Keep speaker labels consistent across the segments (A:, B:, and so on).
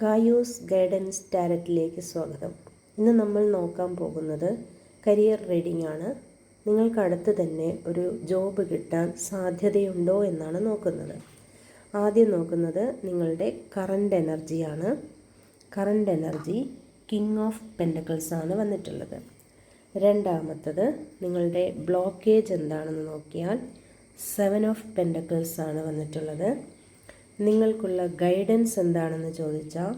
A: ഗായൂസ് guidance ടാരറ്റിലേക്ക് സ്വാഗതം. ഇന്ന് നമ്മൾ നോക്കാൻ പോകുന്നത് കരിയർ റീഡിംഗ് ആണ്. നിങ്ങൾക്ക് അടുത്ത് തന്നെ ഒരു ജോബ് കിട്ടാൻ സാധ്യതയുണ്ടോ എന്നാണ് നോക്കുന്നത്. ആദ്യം നോക്കുന്നത് നിങ്ങളുടെ കറണ്ട് എനർജിയാണ് current energy king of pentacles ആണ് വന്നിട്ടുള്ളത്. രണ്ടാമത്തത് നിങ്ങളുടെ ബ്ലോക്കേജ് എന്താണെന്ന് നോക്കിയാൽ സെവൻ ഓഫ് പെൻഡക്കിൾസ് ആണ് വന്നിട്ടുള്ളത്. നിങ്ങൾക്കുള്ള ഗൈഡൻസ് എന്താണെന്ന് ചോദിച്ചാൽ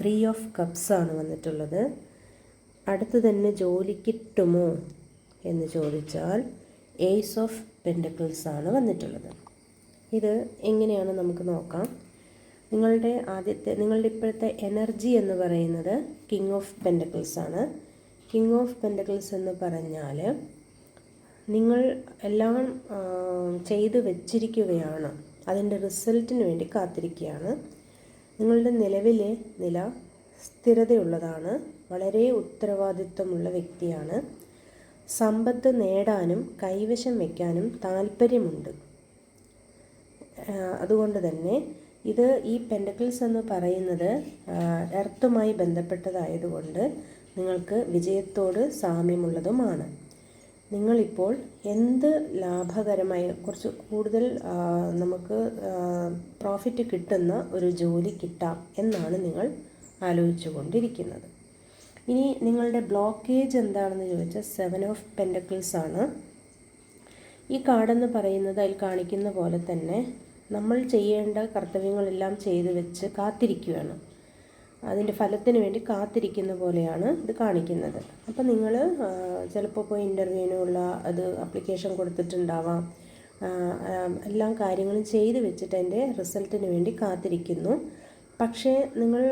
A: ത്രീ ഓഫ് കപ്സ് ആണ് വന്നിട്ടുള്ളത്. അടുത്ത് തന്നെ ജോലി കിട്ടുമോ എന്ന് ചോദിച്ചാൽ ഏസ് ഓഫ് പെൻഡക്കിൾസ് ആണ് വന്നിട്ടുള്ളത്. ഇത് എങ്ങനെയാണ് നമുക്ക് നോക്കാം. നിങ്ങളുടെ ആദ്യത്തെ നിങ്ങളുടെ ഇപ്പോഴത്തെ എനർജി എന്ന് പറയുന്നത് കിങ് ഓഫ് പെൻഡക്കിൾസ് ആണ്. കിങ് ഓഫ് പെൻഡക്കിൾസ് എന്ന് പറഞ്ഞാൽ നിങ്ങൾ എല്ലാം ചെയ്തു വച്ചിരിക്കുകയാണ്. അതിന്റെ റിസൾട്ടിന് വേണ്ടി കാത്തിരിക്കുകയാണ്. നിങ്ങളുടെ നിലവിലെ നില സ്ഥിരതയുള്ളതാണ്. വളരെ ഉത്തരവാദിത്വമുള്ള വ്യക്തിയാണ്. സമ്പത്ത് നേടാനും കൈവശം വയ്ക്കാനും താല്പര്യമുണ്ട്. അതുകൊണ്ട് തന്നെ ഇത് ഈ പെൻഡക്കിൾസ് എന്ന് പറയുന്നത് എർത്തുമായി ബന്ധപ്പെട്ടതായതുകൊണ്ട് നിങ്ങൾക്ക് വിജയത്തോട് സാമ്യമുള്ളതുമാണ്. നിങ്ങളിപ്പോൾ എന്ത് ലാഭകരമായ കുറച്ച് കൂടുതൽ നമുക്ക് പ്രോഫിറ്റ് കിട്ടുന്ന ഒരു ജോലി കിട്ടാം എന്നാണ് നിങ്ങൾ ആലോചിച്ചു കൊണ്ടിരിക്കുന്നത് ഇനി നിങ്ങളുടെ ബ്ലോക്കേജ് എന്താണെന്ന് ചോദിച്ചാൽ സെവൻ ഓഫ് പെൻഡക്കിൾസ് ആണ്. ഈ കാർഡെന്ന് പറയുന്നത് അതിൽ കാണിക്കുന്ന പോലെ തന്നെ നമ്മൾ ചെയ്യേണ്ട കർത്തവ്യങ്ങളെല്ലാം ചെയ്തു വെച്ച് കാത്തിരിക്കുകയാണ്. അതിന്റെ ഫലത്തിന് വേണ്ടി കാത്തിരിക്കുന്ന പോലെയാണ് ഇത് കാണിക്കുന്നത്. അപ്പോൾ നിങ്ങൾ ചിലപ്പോൾ പോയി ഇന്റർവ്യൂവിനുള്ള അത് അപ്ലിക്കേഷൻ കൊടുത്തിട്ടുണ്ടാവാം. എല്ലാം കാര്യങ്ങളും ചെയ്ത് വെച്ചിട്ട് അതിന്റെ റിസൾട്ടിന് വേണ്ടി കാത്തിരിക്കുന്നു. പക്ഷേ നിങ്ങൾ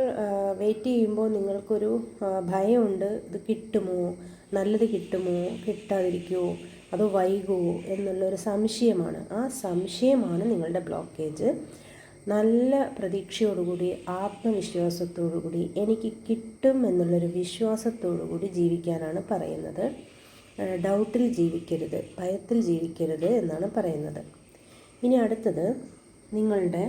A: വെയിറ്റ് ചെയ്യുമ്പോൾ നിങ്ങൾക്കൊരു ഭയമുണ്ട്. ഇത് കിട്ടുമോ? നല്ലത് കിട്ടുമോ? കിട്ടാതിരിക്കുമോ അതോ വൈകുമോ എന്നുള്ളൊരു സംശയമാണ്. ആ സംശയമാണ് നിങ്ങളുടെ ബ്ലോക്കേജ്. നല്ല പ്രതീക്ഷയോടുകൂടി ആത്മവിശ്വാസത്തോടുകൂടി എനിക്ക് കിട്ടും എന്നുള്ളൊരു വിശ്വാസത്തോടുകൂടി ജീവിക്കാനാണ് പറയുന്നത്. ഡൗട്ടിൽ ജീവിക്കരുത് ഭയത്തിൽ ജീവിക്കരുത് എന്നാണ് പറയുന്നത്. ഇനി അടുത്തത് നിങ്ങളുടെ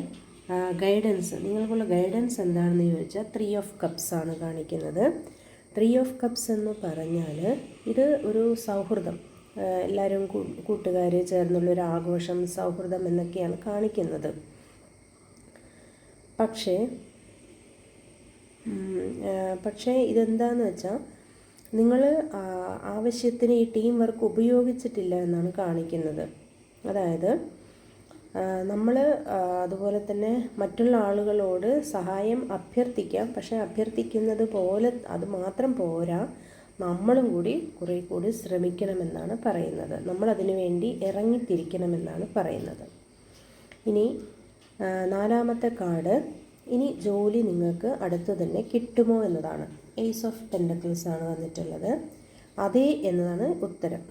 A: ഗൈഡൻസ് നിങ്ങൾക്കുള്ള ഗൈഡൻസ് എന്താണെന്ന് ചോദിച്ചാൽ ത്രീ ഓഫ് കപ്സ് ആണ് കാണിക്കുന്നത്. ത്രീ ഓഫ് കപ്സ് എന്ന് പറഞ്ഞാൽ ഇത് ഒരു സൗഹൃദം. എല്ലാവരും കൂട്ടുകാർ ചേർന്നുള്ള ഒരു ആഘോഷം സൗഹൃദം എന്നൊക്കെയാണ് കാണിക്കുന്നത്. പക്ഷേ പക്ഷേ ഇതെന്താന്ന് വെച്ചാൽ നിങ്ങൾ ആവശ്യത്തിന് ഈ ടീം വർക്ക് ഉപയോഗിച്ചിട്ടില്ല എന്നാണ് കാണിക്കുന്നത്. അതായത് നമ്മൾ അതുപോലെ തന്നെ മറ്റുള്ള ആളുകളോട് സഹായം അഭ്യർത്ഥിക്കാം. പക്ഷേ അഭ്യർത്ഥിക്കുന്നത് പോലെ അത് മാത്രം പോരാ നമ്മളും കൂടി കുറേ കൂടി ശ്രമിക്കണമെന്നാണ് പറയുന്നത്. നമ്മൾ അതിനു വേണ്ടി ഇറങ്ങിത്തിരിക്കണമെന്നാണ് പറയുന്നത്. ഇനി നാലാമത്തെ കാർഡ് ഇനി ജോലി നിങ്ങൾക്ക് അടുത്ത് തന്നെ കിട്ടുമോ എന്നതാണ്. ഏസ് ഓഫ് പെൻഡക്കിൾസ് ആണ് വന്നിട്ടുള്ളത്. അതെ എന്നതാണ് ഉത്തരം.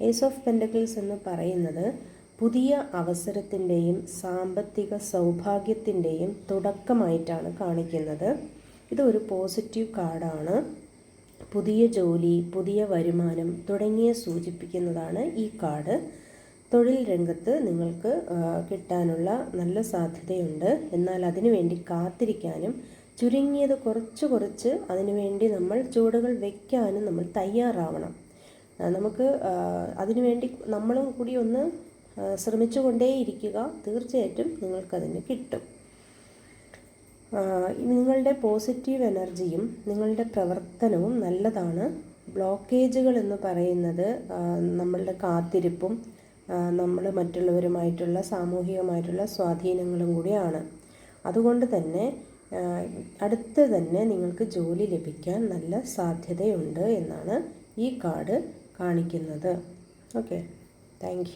A: ഏസ് ഓഫ് പെൻഡക്കിൾസ് എന്ന് പറയുന്നത് പുതിയ അവസരത്തിന്റെയും സാമ്പത്തിക സൗഭാഗ്യത്തിന്റെയും തുടക്കമായിട്ടാണ് കാണിക്കുന്നത്. ഇതൊരു പോസിറ്റീവ് കാർഡാണ് പുതിയ ജോലി പുതിയ വരുമാനം തുടങ്ങിയ സൂചിപ്പിക്കുന്നതാണ് ഈ കാർഡ് തൊഴിൽ രംഗത്ത് നിങ്ങൾക്ക് കിട്ടാനുള്ള നല്ല സാധ്യതയുണ്ട്. എന്നാൽ അതിനുവേണ്ടി കാത്തിരിക്കാനും ചുരുങ്ങിയത് കുറച്ച് കുറച്ച് അതിനുവേണ്ടി നമ്മൾ ചുവടുകൾ വയ്ക്കാനും നമ്മൾ തയ്യാറാവണം. നമുക്ക് അതിനുവേണ്ടി നമ്മളും കൂടി ഒന്ന് ശ്രമിച്ചു ശ്രമിച്ചുകൊണ്ടേയിരിക്കുക. തീർച്ചയായിട്ടും നിങ്ങൾക്കതിന് കിട്ടും. നിങ്ങളുടെ പോസിറ്റീവ് എനർജിയും നിങ്ങളുടെ പ്രവർത്തനവും നല്ലതാണ്. ബ്ലോക്കേജുകൾ എന്ന് പറയുന്നത് നമ്മളുടെ കാത്തിരിപ്പും നമ്മൾ മറ്റുള്ളവരുമായിട്ടുള്ള സാമൂഹികമായിട്ടുള്ള സ്വാധീനങ്ങളും കൂടിയാണ്. അതുകൊണ്ട് തന്നെ അടുത്ത് തന്നെ നിങ്ങൾക്ക് ജോലി ലഭിക്കാൻ നല്ല സാധ്യതയുണ്ട് എന്നാണ് ഈ കാർഡ് കാണിക്കുന്നത്. ഓക്കെ. താങ്ക്